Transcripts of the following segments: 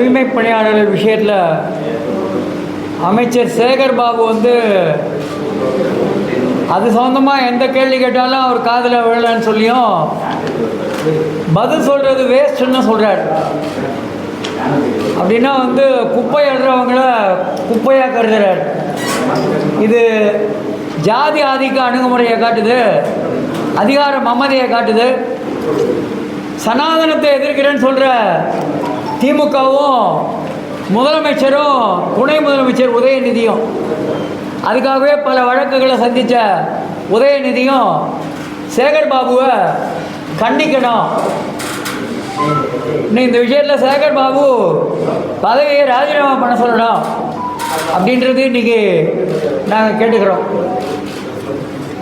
தூய்மை பணியாளர்கள் விஷயத்தில் அமைச்சர் சேகர் பாபு வந்து அது சம்மந்தமாக எந்த கேள்வி கேட்டாலும் அவர் காதில் விழலன்னு சொல்லியும் பதில் சொல்கிறது வேஸ்ட்டுன்னு சொல்கிறார் அப்படின்னா வந்து குப்பை எழுறவங்கள குப்பையாக கருதுகிறார் இது ஜாதி ஆதிக்க அணுகுமுறையை காட்டுது அதிகார மமதையை காட்டுது. சனாதனத்தை எதிர்க்கிறேன்னு சொல்கிற திமுகவும் முதலமைச்சரும் துணை முதலமைச்சர் உதயநிதியும். அதுக்காகவே பல வழக்குகளை சந்தித்த உதயநிதியும் சேகர் பாபுவை கண்டிக்கணும். இன்னும் இந்த விஷயத்தில் சேகர் பாபு பதவியை ராஜினாமா பண்ண சொல்லணும் அப்படின்றது இன்றைக்கி நாங்கள் கேட்டுக்கிறோம்.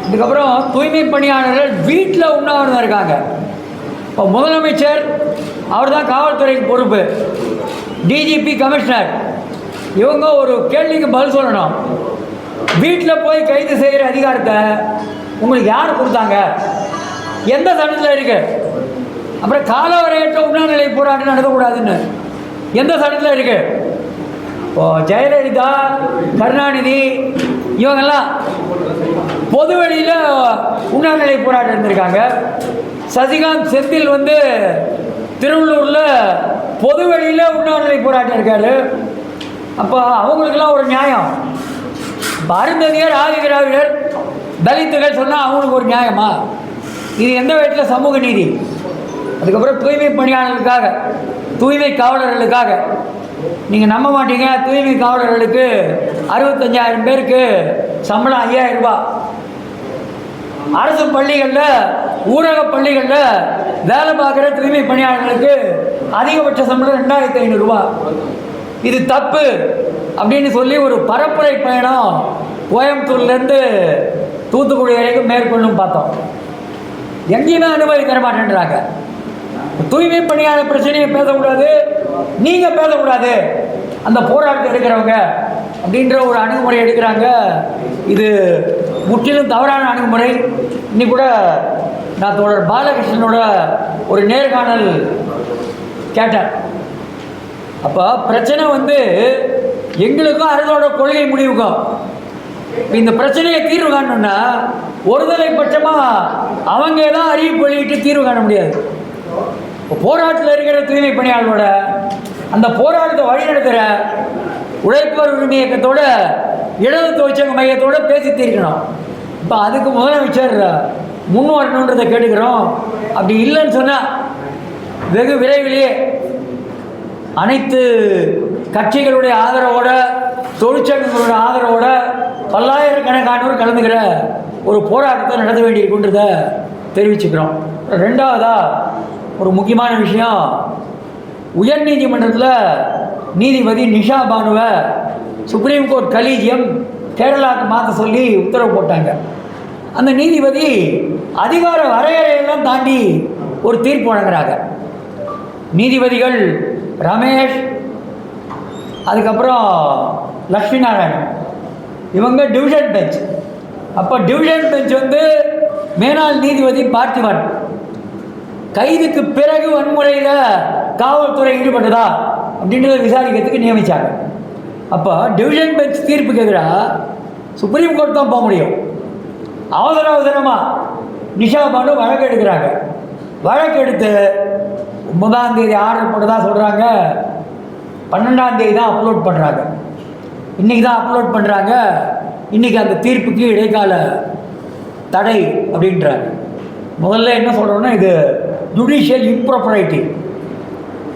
இதுக்கப்புறம் தூய்மை பணியாளர்கள் வீட்டில் உண்ணாவிரதம் இருக்காங்க. இப்போ முதலமைச்சர் அவர் தான் காவல்துறைக்கு பொறுப்பு. DGP commissioner. இவங்க ஒரு கேள்விக்கு பதில் சொல்லணும். வீட்டில் போய் கைது செய்கிற அதிகாரத்தை உங்களுக்கு யார் கொடுத்தாங்க? எந்த சட்டத்தில் இருக்கு? அப்புறம் காலவரையற்ற உண்ணாநிலை போராட்டம் நடத்தக்கூடாதுன்னு எந்த சட்டத்தில் இருக்குது இப்போ ஜெயலலிதா கருணாநிதி இவங்கெல்லாம் பொது வெளியில் உண்ணாநிலை போராட்டம் இருந்திருக்காங்க சசிகாந்த் செந்தில் வந்து திருவள்ளூரில் பொது வெளியில் உண்ணாநிலை போராட்டம் இருக்காரு. அப்போ அவங்களுக்கெல்லாம் ஒரு நியாயம். இப்போ அருந்ததியர் ஆதிதிராவிடர் தலித்துகள் சொன்னால் அவங்களுக்கு ஒரு நியாயமா? இது எந்த வீட்டில் சமூக நீதி? அதுக்கப்புறம் தூய்மை பணியாளர்களுக்காக தூய்மை காவலர்களுக்காக. நீங்கள் நம்ப மாட்டீங்க தூய்மை காவலர்களுக்கு அறுபத்தஞ்சாயிரம் பேருக்கு சம்பளம் ஐயாயிரம் ரூபாய். அரசு பள்ளிகளில் ஊரக பள்ளிகளில் வேலை பார்க்குற தூய்மை பணியாளர்களுக்கு அதிகபட்ச சம்பளம் ரெண்டாயிரத்தி ஐநூறுரூவா இது தப்பு அப்படின்னு சொல்லி ஒரு பரப்புரை பயணம் கோயம்புத்தூர்லேருந்து தூத்துக்குடி வரைக்கும் மேற்கொள்ளும் பார்த்தோம். எங்கேயுமே அனுமதி தர மாட்டேன்றாங்க. தூய்மை பணியாளர் பிரச்சனையை பேசக்கூடாது நீங்கள் பேசக்கூடாது. அந்த போராட்டத்தை எடுக்கிறவங்க அப்படின்ற ஒரு அணுகுமுறை எடுக்கிறாங்க. இது முற்றிலும் தவறான அணுகுமுறை. இன்னைக்கு கூட நான் தோழர் பாலகிருஷ்ணனோட ஒரு நேர்காணல் கேட்டேன். அப்போ பிரச்சனை வந்து எங்களுக்கும் அரசோட கொள்கை முடிவுக்கும். இந்த பிரச்சனையை தீர்வு காணணும்னா ஒருதலை பட்சமாக அவங்க தான் அறிவிப்பு வெளியிட்டு தீர்வு காண முடியாது. இப்போ போராட்டத்தில் இருக்கிற தூய்மை பணியாளரோட அந்த போராட்டத்தை வழிநடத்துகிற உழைப்போர் உரிமை இயக்கத்தோட இடது தொழிற்சங்க மையத்தோட பேசி தீர்க்கணும். இப்போ அதுக்கு முதலமைச்சர் முன் வரணுன்றதை கேட்டுக்கிறோம். அப்படி இல்லைன்னு சொன்னால் வெகு விரைவிலேயே அனைத்து கட்சிகளுடைய ஆதரவோட தொழிற்சங்கங்களோட ஆதரவோட பல்லாயிரக்கணக்கானோர் கலந்துக்கிற ஒரு போராட்டத்தை நடத்த வேண்டியிருக்குன்றதை தெரிவிச்சுக்கிறோம். ரெண்டாவதா ஒரு முக்கியமான விஷயம். உயர்நீதிமன்றத்தில் நீதிபதி நிஷா பானுவை சுப்ரீம் கோர்ட் கலீஜியம் கேரளாவுக்கு மாற்ற சொல்லி உத்தரவு போட்டாங்க. அந்த நீதிபதி அதிகார வரையறையெல்லாம் தாண்டி ஒரு தீர்ப்பு வழங்குறாங்க. நீதிபதிகள் ரமேஷ் அதுக்கப்புறம் லக்ஷ்மி நாராயணன். இவங்க டிவிஷன் பெஞ்ச். அப்போ டிவிஷன் பெஞ்ச் வந்து மேனாள் நீதிபதி பார்த்திபன். கைதுக்கு பிறகு வன்முறையில் காவல்துறை ஈடுபட்டதா? அப்படின்றத விசாரிக்கிறதுக்கு நியமித்தாங்க அப்போ டிவிஷன் பெஞ்ச் தீர்ப்புக்கு எதிராக சுப்ரீம் கோர்ட் தான் போக முடியும். அவசர அவசரமாக நிஷா பானு வழக்கு எடுக்கிறாங்க. வழக்கு எடுத்து ஒன்பதாம் தேதி ஆர்டர் போட்டதா சொல்கிறாங்க பன்னெண்டாம் தேதி தான் அப்லோட் பண்ணுறாங்க இன்றைக்கி தான் அப்லோட் பண்ணுறாங்க இன்றைக்கி அந்த தீர்ப்புக்கு இடைக்கால தடை அப்படின்றாங்க. முதல்ல என்ன சொல்கிறோன்னா இது ஜுடிஷியல் இம்ப்ராப்பரைட்டி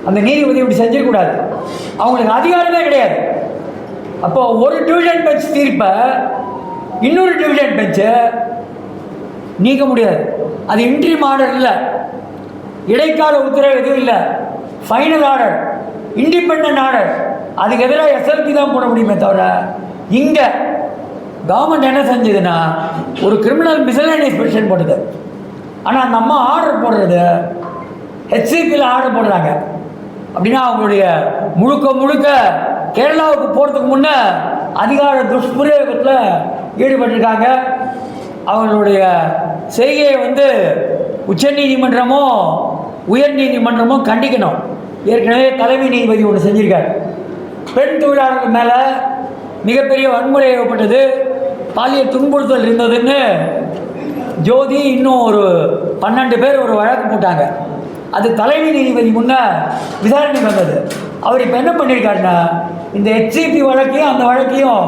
அந்த நீதிபதி இப்படி செஞ்சிடக்கூடாது. அவங்களுக்கு அதிகாரமே கிடையாது. அப்போ ஒரு டிவிஷன் பெஞ்ச் தீர்ப்பை இன்னொரு டிவிஷன் பெஞ்சை நீக்க முடியாது. அது இன்ட்ரீம் ஆர்டர் இல்லை. இடைக்கால உத்தரவு எதுவும் இல்லை. ஃபைனல் ஆர்டர் இண்டிபெண்ட் ஆர்டர் அதுக்கு எதிராக எஸ்எல்பி தான் போட முடியுமே தவிர இங்கே கவர்மெண்ட் என்ன செஞ்சதுன்னா ஒரு கிரிமினல் மிசலேனியஸ் பெட்டிஷன் போட்டது. ஆனால் அந்த அம்மா ஆர்டர் போடுறது ஹெச்சிபியில் ஆர்டர் போடுறாங்க. அப்படின்னா அவங்களுடைய முழுக்க முழுக்க கேரளாவுக்கு போகிறதுக்கு முன்னே அதிகார துஷ்பிரயோகத்தில் ஈடுபட்டிருக்காங்க. அவங்களுடைய செய்கையை வந்து உச்சநீதிமன்றமும் உயர்நீதிமன்றமும் கண்டிக்கணும். ஏற்கனவே தலைமை நீதிபதி ஒன்று செஞ்சிருக்கார். பெண் தொழிலாளர்கள் மேலே மிகப்பெரிய வன்முறை ஏற்பட்டது. பாலியல் துன்புறுத்தல் இருந்ததுன்னு ஜோதி இன்னும் ஒரு பன்னெண்டு பேர் ஒரு வழக்கு போட்டாங்க. அது தலைமை நீதிபதி முன்ன விசாரணை வந்தது. அவர் இப்போ என்ன பண்ணியிருக்காருன்னா இந்த ஹெச்சிபி வழக்கையும் அந்த வழக்கையும்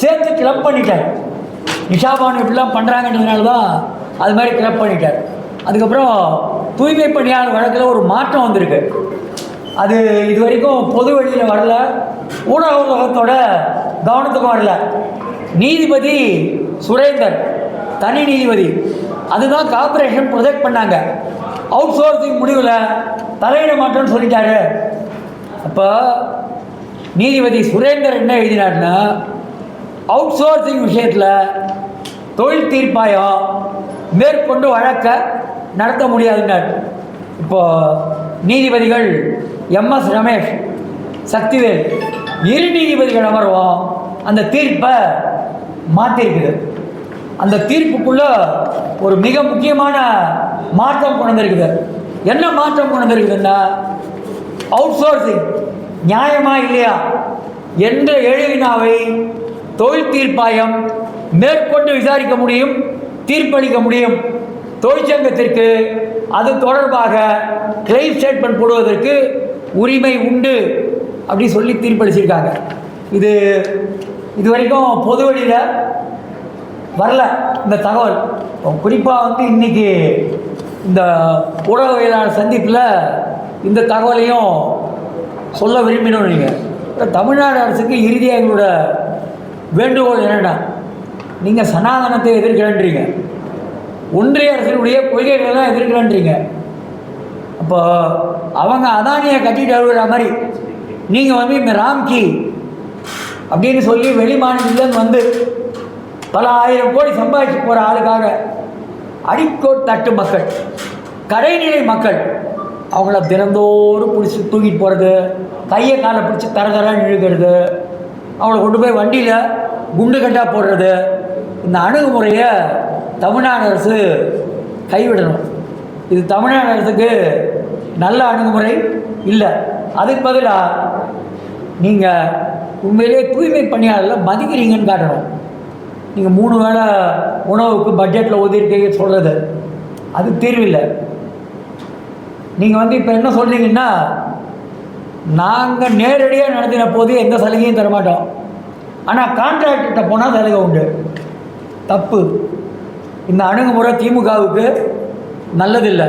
சேர்த்து கிளப் பண்ணிட்டார். நிஷாபானு இப்படிலாம் பண்ணுறாங்கன்றதுனால தான் அது மாதிரி கிளப் பண்ணிட்டார். அதுக்கப்புறம் தூய்மை பணியாளர் வழக்கில் ஒரு மாற்றம் வந்திருக்கு. அது இது வரைக்கும் பொது வழியில் வரல. ஊடக உலகத்தோட கவனத்துக்கும் வரல. நீதிபதி சுரேந்தர் தனி நீதிபதி அதுதான் கார்பரேஷன் ப்ரொஜெக்ட் பண்ணாங்க. அவுட் சோர்சிங் முடிவில் தலையிட மாட்டோம்னு சொல்லிட்டாரு. அப்போ நீதிபதி சுரேந்தர் என்ன எழுதினார்னா அவுட் சோர்சிங் விஷயத்தில் தொழில் தீர்ப்பாயம் மேற்கொண்டு வழக்க நடத்த முடியாதுன்னார். இப்போ நீதிபதிகள் எம்எஸ் ரமேஷ் சக்திவேல் இரு நீதிபதிகள் அமர்வோம் அந்த தீர்ப்பை மாற்றிருக்குது அந்த தீர்ப்புக்குள்ள ஒரு மிக முக்கியமான மாற்றம் கொண்டு இருக்குது என்ன மாற்றம் கொண்டு இருக்குதுன்னா அவுட் சோர்சிங் நியாயமா இல்லையா? என்ற எழுவினாவை தொழில் தீர்ப்பாயம் மேற்கொண்டு விசாரிக்க முடியும் தீர்ப்பளிக்க முடியும். தொழிற்சங்கத்திற்கு அது தொடர்பாக கிளைம் ஸ்டேட்மெண்ட் போடுவதற்கு உரிமை உண்டு அப்படி சொல்லி தீர்ப்பளிச்சிருக்காங்க. இது இது வரைக்கும் பொது வழியில் வரல. இந்த தகவல். குறிப்பாக வந்து இன்றைக்கி இந்த ஊடகவியலாளர் சந்திப்பில் இந்த தகவலையும் சொல்ல விரும்பினோம் நீங்கள் தமிழ்நாடு அரசுக்கு இறுதியாக எங்களோட வேண்டுகோள் என்னென்னா நீங்கள் சனாதனத்தை எதிர்க்கிறன்றீங்க ஒன்றிய அரசினுடைய கொள்கைகளை தான் எதிர்க்கிறன்றீங்க அப்போ அவங்க அதானியை கட்டிட்டு அழுகிற மாதிரி நீங்கள் வந்து இந்த ராம்கி அப்படின்னு சொல்லி வெளி மாநிலத்திலேருந்து வந்து பல ஆயிரம் கோடி சம்பாதிச்சு போகிற ஆளுக்காக அடிக்கோட் தட்டு மக்கள் கடைநிலை மக்கள் அவங்கள தினந்தோறும் பிடிச்சி தூக்கிட்டு போகிறது கையை காலை பிடிச்சி தர தரன்னு இழுக்கிறது அவங்கள கொண்டு போய் வண்டியில் குண்டு கட்டாக போடுறது இந்த அணுகுமுறையை தமிழ்நாடு அரசு கைவிடணும். இது தமிழ்நாடு அரசுக்கு நல்ல அணுகுமுறை இல்லை. அதுக்கு பதிலாக நீங்கள் உண்மையிலேயே தூய்மை பணியாளர்களை மதிக்கிறீங்கன்னு காட்டணும். நீங்கள் மூணு வேளை உணவுக்கு பட்ஜெட்டில் ஒதுக்கீங்க சொல்கிறது அது தீர்வில்லை. நீங்கள் வந்து இப்போ என்ன சொல்கிறீங்கன்னா நாங்கள் நேரடியாக நடத்தின போது எந்த சலுகையும் தரமாட்டோம். ஆனால் கான்ட்ராக்டர்கிட்ட போனால் சலுகை உண்டு. தப்பு. இந்த அணுகுமுறை திமுகவுக்கு நல்லதில்லை.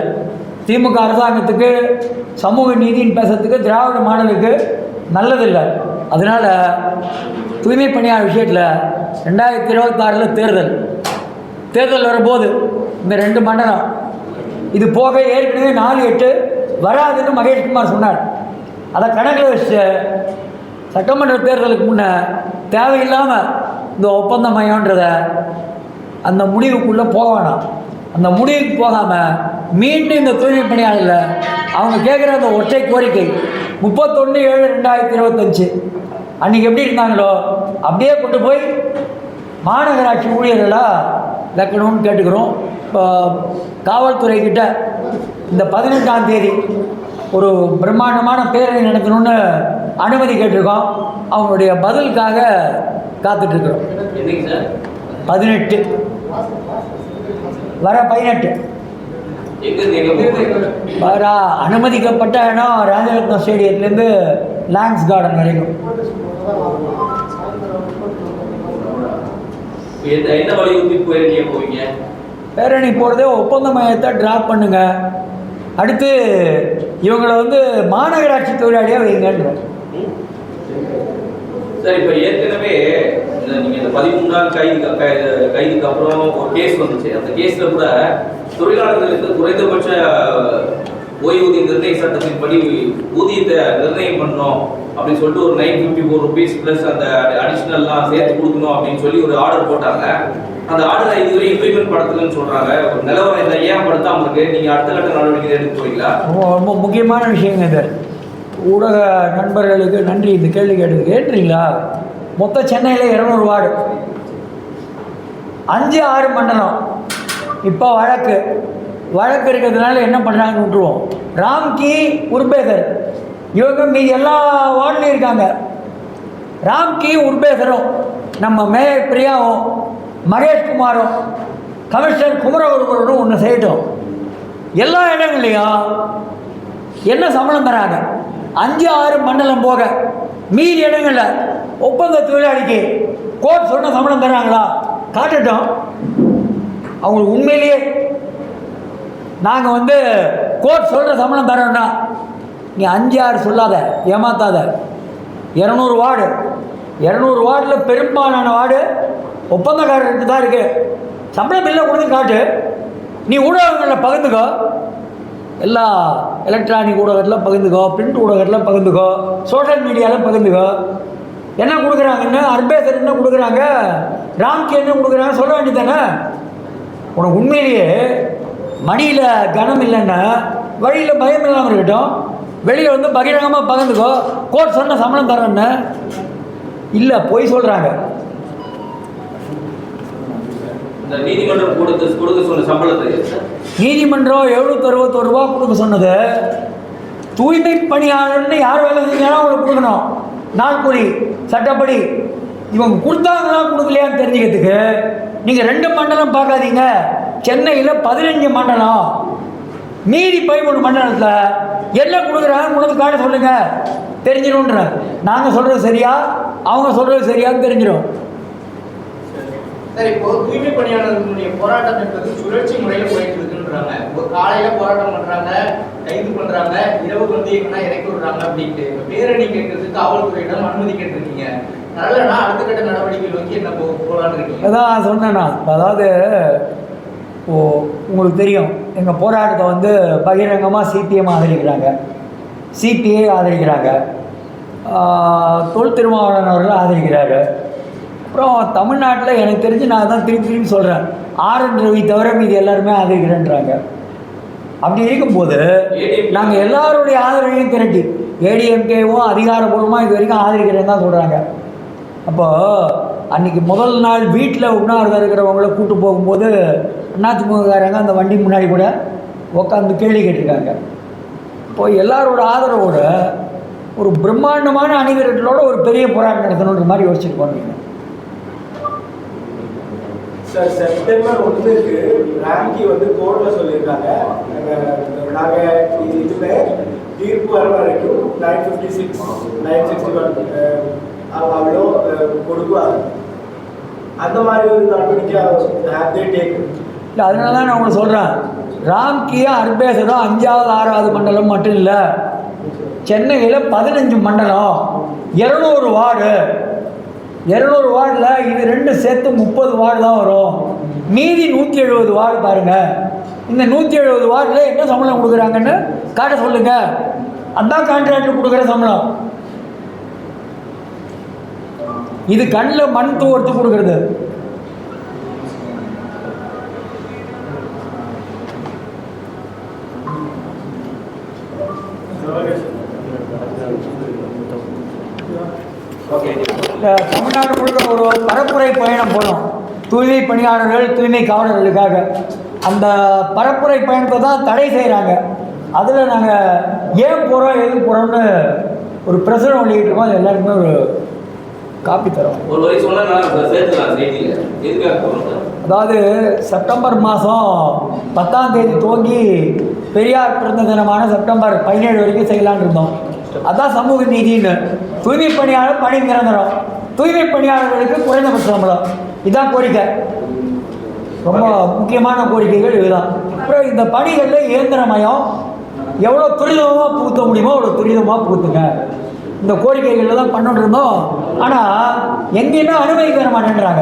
திமுக அரசாங்கத்துக்கு சமூக நீதின்னு பேசுறதுக்கு திராவிட மாடலுக்கு நல்லதில்லை. அதனால் தூய்மை பணியாளர் விஷயத்தில் ரெண்டாயிரத்தி இருபத்தாறில் தேர்தல். தேர்தல் வரும்போது இந்த ரெண்டு மண்டலம் இது போக ஏற்கனவே நாலு எட்டு வராதுன்னு மகேஷ்குமார் சொன்னார். அதை கணக்கில் வச்சு சட்டமன்ற தேர்தலுக்கு முன்னே தேவையில்லாமல் இந்த ஒப்பந்த மையன்றத அந்த முடிவுக்குள்ளே போக வேணாம். அந்த முடிவுக்கு போகாமல் மீண்டும் இந்த தூய்மை பணியாளர்கள் அவங்க கேட்குற அந்த ஒற்றை கோரிக்கை முப்பத்தொன்று ஏழு ரெண்டாயிரத்தி இருபத்தஞ்சு. அன்றைக்கி எப்படி இருந்தாங்களோ அப்படியே கொண்டு போய் மாநகராட்சி ஊழியர்களாக வைக்கணும்னு கேட்டுக்கிறோம். இப்போ காவல்துறை கிட்ட இந்த பதினெட்டாம் தேதி ஒரு பிரம்மாண்டமான பேரணி நடத்தணும்னு அனுமதி கேட்டிருக்கோம். அவங்களுடைய பதிலுக்காக காத்துட்ருக்குறோம். பதினெட்டு. வர பதினெட்டு? வர அனுமதிக்கப்பட்ட இடம் ராஜரத்னம் ஸ்டேடியத்துலேருந்து லான்ஸ் கார்டன் வரைக்கும். எந்த என்ன வலியுறுத்தி போயிருக்கீங்க போவீங்க? பேரணி போகிறதே ஒப்பந்த மையத்தை ட்ராப் பண்ணுங்க. அடுத்து இவங்களை வந்து மாநகராட்சி தொழிலாளியாக வைங்கன்றோம் சார் இப்ப ஏற்கனவே இந்த நீங்க இந்த பதிமூணு நாள் கைது கைதுக்கு அப்புறம் ஒரு கேஸ் வந்துச்சு. அந்த கேஸ்ல கூட தொழிலாளர்களுக்கு குறைந்தபட்ச ஓய்வூதிய நிர்ணய சட்டத்தின்படி ஊதியத்தை நிர்ணயம் பண்ணணும். அப்படின்னு சொல்லிட்டு ஒரு nine fifty four rupees plus அந்த அடிஷ்னல்லாம் சேர்த்து கொடுக்கணும் அப்படின்னு சொல்லி ஒரு ஆர்டர் போட்டாங்க. அந்த ஆர்டரை இதுவரை இம்ப்ளிமெண்ட் படுத்தலன்னு சொல்றாங்க. ஒரு நிலவரம் இதை ஏன் படுத்தாம இருக்கு நீங்க அடுத்த கட்ட நடவடிக்கை எடுக்க போறீங்களா? ரொம்ப ரொம்ப முக்கியமான விஷயங்க இது. ஊடக நண்பர்களுக்கு நன்றி. இந்த கேள்வி கேட்டு கேட்டுறீங்களா மொத்த சென்னையில் இரநூறு வார்டு. அஞ்சு ஆறு மண்டலம். இப்போ வழக்கு. வழக்கு இருக்கிறதுனால என்ன பண்ணுறாங்கன்னு விட்டுருவோம். ராம்கி உர்பேகர். இவங்க மீதி எல்லா வார்டுலையும் இருக்காங்க. ராம்கி உர்பேசரும் நம்ம மேயர் பிரியாவும் மகேஷ்குமாரும் கமிஷனர் குமரகுருபரனும் ஒன்று செய்யட்டும். எல்லா இடங்கள்லையும் என்ன சம்பளம் தராங்க? அஞ்சு ஆறு மண்டலம் போக. மீதி இடங்களில் ஒப்பந்த தொழிலாளிக்கு கோர்ட் சொன்ன சம்பளம் தராங்களா? காட்டட்டும். அவங்களுக்கு உண்மையிலேயே நாங்கள் வந்து கோர்ட் சொல்கிற சம்பளம் தரோன்னா நீ அஞ்சு ஆறு சொல்லாத ஏமாத்தாத. இரநூறு வார்டு. இரநூறு வார்டில் பெரும்பாலான வார்டு ஒப்பந்தக்காரருக்கு தான் இருக்குது சம்பளம் பில்லை கொடுத்து காட்டு. நீ ஊடகங்களில் பகிர்ந்துக்கோ. எல்லா எலக்ட்ரானிக் ஊடகத்தில் பகிர்ந்துக்கோ பிரிண்ட் ஊடகத்தில் பகிர்ந்துக்கோ சோஷியல் மீடியாவில் பகிர்ந்துக்கோ. என்ன கொடுக்குறாங்கன்னு? அர்பேசர் என்ன கொடுக்குறாங்க? ராம்கி என்ன கொடுக்குறாங்க சொல்ல வேண்டியதானே உனக்கு உண்மையிலேயே மணியில் கனம் இல்லைன்னா வழியில் பயம் இல்லாமல் இருக்கட்டும். வெளியில் வந்து பகிரங்கமாக பகிர்ந்துக்கோ. கோர்ட் சொன்ன சம்பளம் தரேன்னு. இல்லை பொய் சொல்கிறாங்க இந்த நீதிமன்றம் கொடுத்த கொடுக்க சொன்ன சம்பளத்தை நீதிமன்றம் எழுநூத்தி அறுபத்தோரு ரூபா கொடுக்க சொன்னது. தூய்மை பணியாளர்னு யார் வேலை செஞ்சாலும் அவங்களுக்கு கொடுக்கணும். நாள் கூலி சட்டப்படி. இவங்க கொடுத்தாங்களா கொடுக்கலையான்னு தெரிஞ்சுக்கிறதுக்கு நீங்கள் ரெண்டு மண்டலம் பார்க்காதீங்க. சென்னையில் பதினஞ்சு மண்டலம். மீதி பதிமூணு மண்டலத்தில் என்ன கொடுக்குறாங்க உங்களுக்கு காட்ட சொல்லுங்க. தெரிஞ்சிடும்ன்ற. நாங்கள் சொல்கிறது சரியா? அவங்க சொல்கிறது சரியான்னு தெரிஞ்சிடும். சார் இப்போ தூய்மை பணியாளர்களுடைய போராட்டம் என்பது சுழற்சி முறையில போயிட்டு இருக்குன்றாங்க. இப்போ காலையில போராட்டம் பண்றாங்க கைது பண்றாங்க இரவு வந்து எங்கன்னா இறக்கி விடுறாங்க அப்படின்ட்டு. இப்போ பேரணி கேட்கறதுக்கு காவல்துறையிடம் அனுமதி கேட்டிருக்கீங்க. நல்லனா அடுத்த கட்ட நடவடிக்கை நோக்கி என்ன போ போலான்னு இருக்கீங்க? அதான் சொன்னேன். நான் அதாவது ஓ உங்களுக்கு தெரியும். எங்கள் போராட்டத்தை வந்து பகிரங்கமாக சிபிஎம் ஆதரிக்கிறாங்க. சிபிஐ ஆதரிக்கிறாங்க. தொல் திருமாவளவன் அவர்கள் ஆதரிக்கிறாரு. அப்புறம் தமிழ்நாட்டில் எனக்கு தெரிஞ்சு நான் தான் திருப்பி திருப்பி சொல்கிறேன் ஆர் என் ரவி தவிர மீதி எல்லாருமே ஆதரிக்கிறேன்றாங்க. அப்படி இருக்கும்போது நாங்கள் எல்லாருடைய ஆதரவையும் திரட்டி ஏடிஎம்கேவும் அதிகாரப்பூர்வமாக இது வரைக்கும் ஆதரிக்கிறேன்னு தான் சொல்கிறாங்க அப்போது அன்றைக்கி முதல் நாள் வீட்டில் உண்ணாவிரதம் இருக்கிறவங்கள கூட்டு போகும்போது அதிமுககாரங்க அந்த வண்டி முன்னாடி கூட உட்காந்து கேள்வி கேட்டிருக்காங்க. இப்போ எல்லாரோட ஆதரவோட ஒரு பிரம்மாண்டமான அணிவீரர்களோட ஒரு பெரிய போராட்டம் நடத்தணுன்ற மாதிரி யோசிச்சுட்டு போனீங்க. சார் செப்டம்பர் ஒன்றுக்கு ராங்கி வந்து கோர்ட்டில் சொல்லியிருக்காங்க. நாங்கள் இதில் தீர்ப்பு வர வரைக்கும் nine fifty six nine sixty one அவ்வளோ கொடுக்குவாங்க அந்த மாதிரி ஒரு நடவடிக்கை இல்லை அதனால தான் நான் உங்களுக்கு சொல்கிறேன் ராம்கியா அர்பேசரோ அஞ்சாவது ஆறாவது மண்டலம் மட்டும் இல்லை சென்னையில் பதினஞ்சு மண்டலம் இரநூறு வார்டு இரநூறு வார்டில் இது ரெண்டு சேர்த்து முப்பது வார்டு தான் வரும் மீதி நூற்றி எழுபது வார்டு பாருங்கள் இந்த நூற்றி எழுபது வார்டில் என்ன சம்பளம் கொடுக்குறாங்கன்னு காட்ட சொல்லுங்கள் அதான் கான்ட்ராக்டர் கொடுக்குற சம்பளம். இது கண்ணில் மண் தோர்த்து கொடுக்குறது. தமிழ்நாடு முழுக்க ஒரு பரப்புரை பயணம் போனோம். தூய்மை பணியாளர்கள் தூய்மை காவலர்களுக்காக. அந்த பரப்புரை பயணத்தை தான் தடை செய்கிறாங்க அதில் நாங்கள் ஏன் போகிறோம் எதுக்கு போகிறோம்னு ஒரு பிரசுரம் வெளியிட்டிருக்கோம் அது எல்லாருக்குமே ஒரு காப்பி தரோம். ஒரு வரி சொன்னா நான் சேர்த்துக்கலாம் செய்தியில எதுக்காக போகணும் அதாவது செப்டம்பர் மாதம் பத்தாம் தேதி துவங்கி பெரியார் பிறந்த தினமான செப்டம்பர் பதினேழு வரைக்கும் செய்யலாம்னு இருந்தோம். அதான் சமூக நீதின்னு. தூய்மை பணியாளர் பணி நிரந்தரம். தூய்மை பணியாளர்களுக்கு குறைந்தபட்ச சம்பளம். இதான் கோரிக்கை. ரொம்ப முக்கியமான கோரிக்கைகள் இதுதான். அப்புறம் இந்த பணிகளில் இயந்திரமயம் எவ்வளோ துரிதமாக புகுத்த முடியுமோ அவ்வளோ துரிதமாக புகுத்துங்க. இந்த கோரிக்கைகள் தான் பண்ணிட்டு இருந்தோம். ஆனால் எங்கேயுமே அனுமதி தர மாட்டேன்றாங்க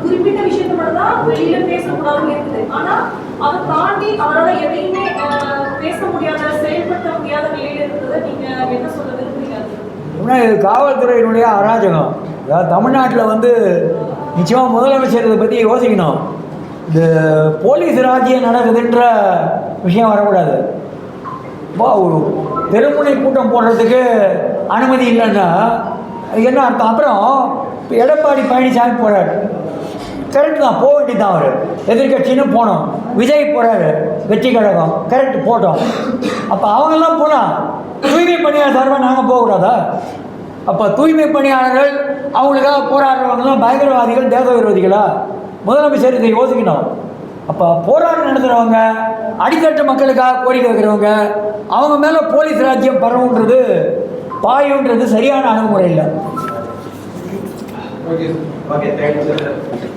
குறிப்பிட்ட விஷயத்தை மட்டும் தான் வெளியில பேசக்கூடாதுன்னு இருக்குது. ஆனா, அதை தாண்டி அவரால் எதையுமே பேச முடியாத, செயல்படுத்த முடியாத இருக்கிறத நீங்க என்ன சொல்ல விரும்புறீங்க இது காவல்துறையினுடைய அராஜகம். அதாவது தமிழ்நாட்டில் வந்து நிச்சயமாக முதலமைச்சர் இதை பற்றி யோசிக்கணும். இந்த போலீஸ் ராஜ்யம் நடக்குதுன்ற விஷயம் வரக்கூடாது. இப்போ ஒரு தெருமுனை கூட்டம் போடுறதுக்கு அனுமதி இல்லைன்னா என்ன அர்த்தம்? அப்புறம் இப்போ எடப்பாடி பழனிசாமி போகிறார் கரெக்ட் தான் போக வேண்டியது தான் அவர். எதிர்கட்சின்னு போனோம். விஜய் போகிறாரு வெற்றி கழகம். கரெக்ட் போட்டோம். அப்போ அவங்கெல்லாம் போனால் தூய்மை பணியாளர் சார்பாக நாங்கள் போகக்கூடாதா? அப்போ தூய்மை பணியாளர்கள் அவங்களுக்காக போராடுறவங்கலாம் பயங்கரவாதிகள் தேச விரோதிகளா முதலமைச்சர் இதை யோசிக்கணும். அப்போ போராட்டம் நடத்துகிறவங்க அடித்தட்டு மக்களுக்காக கோரிக்கை வைக்கிறவங்க அவங்க மேலே போலீஸ் ராஜ்யம் பரவுன்றது பாயுன்றது சரியான அணுகுமுறை இல்லை. Okay okay thank you sir